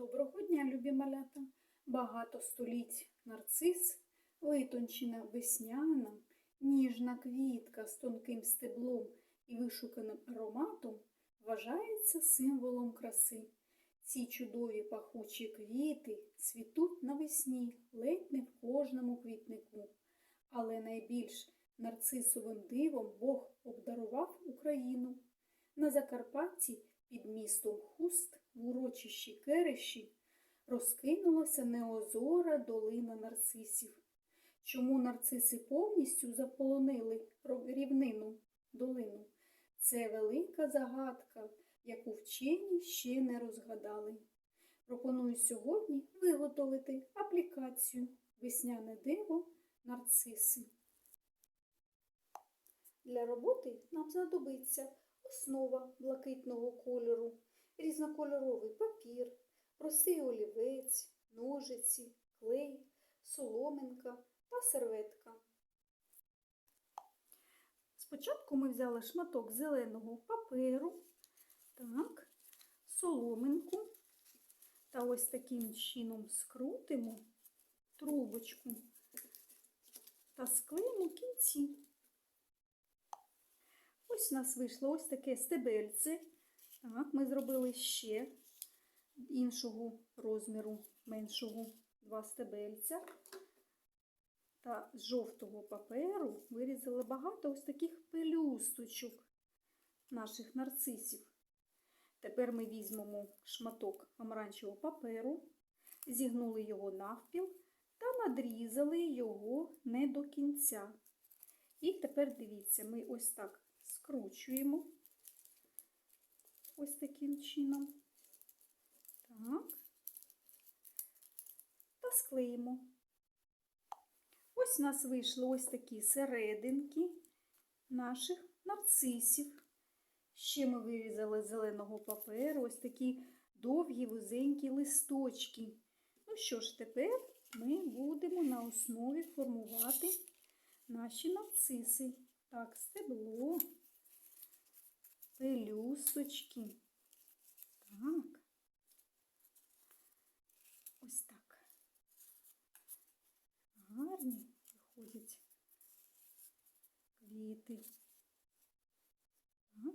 Доброго дня, любі малята! Багато століть нарцис, витончена весняна, ніжна квітка з тонким стеблом і вишуканим ароматом вважається символом краси. Ці чудові пахучі квіти цвітуть навесні ледь не в кожному квітнику. Але найбільш нарцисовим дивом Бог обдарував Україну. На Закарпатті під містом Хуст в урочищі Керещі розкинулася неозора долина нарцисів. Чому нарциси повністю заполонили рівнину долину? Це велика загадка, яку вчені ще не розгадали. Пропоную сьогодні виготовити аплікацію Весняне диво нарциси. Для роботи нам знадобиться основа блакитного кольору, різнокольоровий папір, простий олівець, ножиці, клей, соломинка та серветка. Спочатку ми взяли шматок зеленого паперу, так, соломинку та ось таким чином скрутимо трубочку та склеїмо кінці. Ось у нас вийшло ось таке стебельце. Так, ми зробили ще іншого розміру, меншого два стебельця. Та з жовтого паперу вирізали багато ось таких пелюсточок наших нарцисів. Тепер ми візьмемо шматок помаранчевого паперу, зігнули його навпіл та надрізали його не до кінця. І тепер дивіться, ми ось так скручуємо ось таким чином. Так. Та склеїмо. Ось у нас вийшло ось такі серединки наших нарцисів. Ще ми вирізали з зеленого паперу ось такі довгі вузенькі листочки. Ну що ж, тепер ми будемо на основі формувати наші нарциси. Так, стебло, пелюсточки. Так. Ось так. Гарні виходять квіти. Так.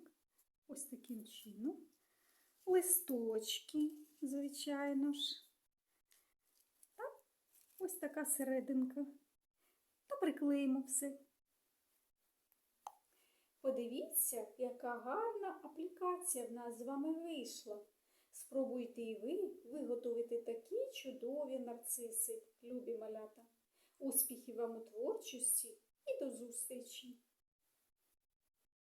Ось таким чином. Листочки, звичайно ж. Так, ось така серединка. Та приклеїмо все. Подивіться, яка гарна аплікація в нас з вами вийшла. Спробуйте і ви виготовити такі чудові нарциси, любі малята. Успіхів вам у творчості і до зустрічі!